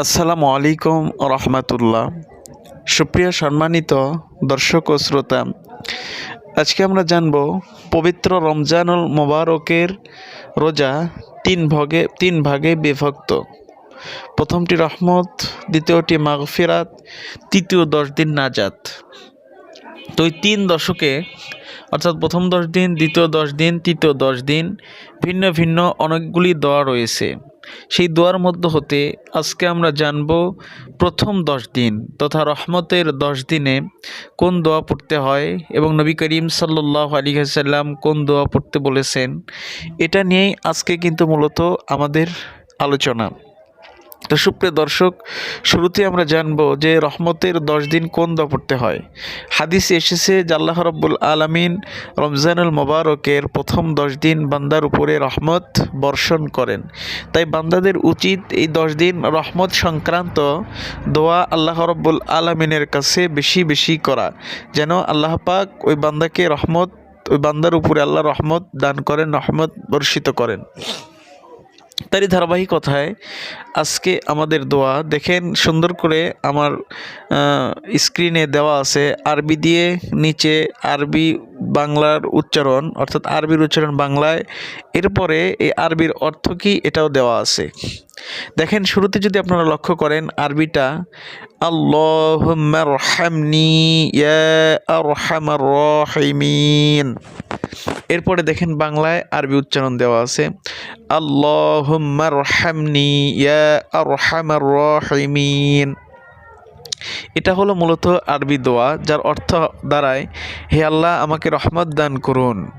আসসালামু আলাইকুম রহমতুল্লাহ। সুপ্রিয় সম্মানিত দর্শক ও শ্রোতা, আজকে আমরা জানব পবিত্র রমজানুল মোবারকের রোজা তিন ভাগে তিন ভাগে বিভক্ত। প্রথমটি রহমত, দ্বিতীয়টি মাগফিরাত, তৃতীয় দশ দিন নাজাত। তো এই তিন দশকে, অর্থাৎ প্রথম দশ দিন, দ্বিতীয় দশ দিন, তৃতীয় দশ দিন, ভিন্ন ভিন্ন অনেকগুলি দোয়া রয়েছে। সেই দোয়ার মধ্য হতে আজকে আমরা জানব প্রথম দশ দিন তথা রহমতের দশ দিনে কোন দোয়া পড়তে হয় এবং নবী করিম সাল্লাহ আলী সাল্লাম কোন দোয়া পড়তে বলেছেন, এটা নিয়েই আজকে কিন্তু মূলত আমাদের আলোচনা। তো সুপ্রিয় দর্শক শুরুতে আমরা জানব যে রহমতের দশ দিন কোন দোয়া পড়তে হয়। হাদিস এসেছে যে আল্লাহ রব্বুল আলমিন রমজানুল মোবারকের প্রথম দশ দিন বান্দার উপরে রহমত বর্ষণ করেন। তাই বান্দাদের উচিত এই দশ দিন রহমত সংক্রান্ত দোয়া আল্লাহ রব্বুল আলমিনের কাছে বেশি বেশি করা, যেন আল্লাহ পাক ওই বান্দাকে রহমত, ওই বান্দার উপরে আল্লাহ রহমত দান করেন, রহমত বর্ষিত করেন। তারই ধারাবাহিকতায় আজকে আমাদের দোয়া। দেখেন, সুন্দর করে আমার স্ক্রিনে দেওয়া আছে আরবি দিয়ে নিচে আরবি বাংলার উচ্চারণ, অর্থাৎ আরবির উচ্চারণ বাংলায়। এরপরে এই আরবির অর্থ কি এটাও দেওয়া আছে। দেখেন, শুরুতে যদি আপনারা লক্ষ্য করেন আরবিটা আরহামার রহিমিন। এরপরে দেখেন বাংলায় আরবি উচ্চারণ দেওয়া আছে আল্লাহমারহামনি ইয়া আরহামার রহিমিন। এটা হলো মূলত আরবি দোয়া, যার অর্থ দাঁড়ায়, হে আল্লাহ, আমাকে রহমত দান করুন।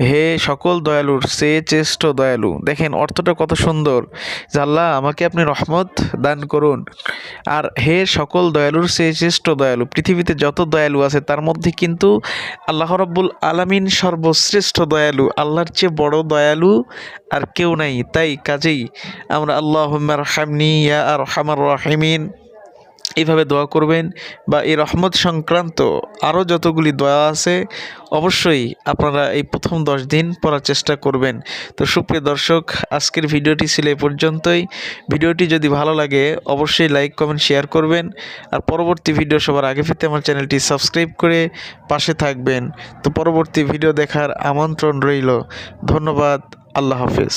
হে সকল দয়ালুর সে চেষ্ট দয়ালু। দেখেন, অর্থটা কত সুন্দর, যে আল্লাহ, আমাকে আপনি রহমত দান করুন। আর, হে সকল দয়ালুর সে চেষ্ট দয়ালু। পৃথিবীতে যত দয়ালু আছে, তার মধ্যে কিন্তু আল্লাহ রব্বুল আলামিন সর্বশ্রেষ্ঠ দয়ালু। আল্লাহর চেয়ে বড় দয়ালু আর কেউ নাই। তাই কাজেই আমরা আল্লাহ হামনি আর হামার রাহিমিন। এইভাবে দোয়া করবেন বা এই রহমত সংক্রান্ত আরও যতগুলি দোয়া আছে, অবশ্যই আপনারা এই প্রথম দশ দিন পড়ার চেষ্টা করবেন। তো সুপ্রিয় দর্শক, আজকের ভিডিওটি ছিল এ পর্যন্তই। ভিডিওটি যদি ভালো লাগে, অবশ্যই লাইক, কমেন্ট, শেয়ার করবেন। আর পরবর্তী ভিডিও সবার আগে পেতে আমার চ্যানেলটি সাবস্ক্রাইব করে পাশে থাকবেন। তো পরবর্তী ভিডিও দেখার আমন্ত্রণ রইল। ধন্যবাদ, আল্লাহ হাফেজ।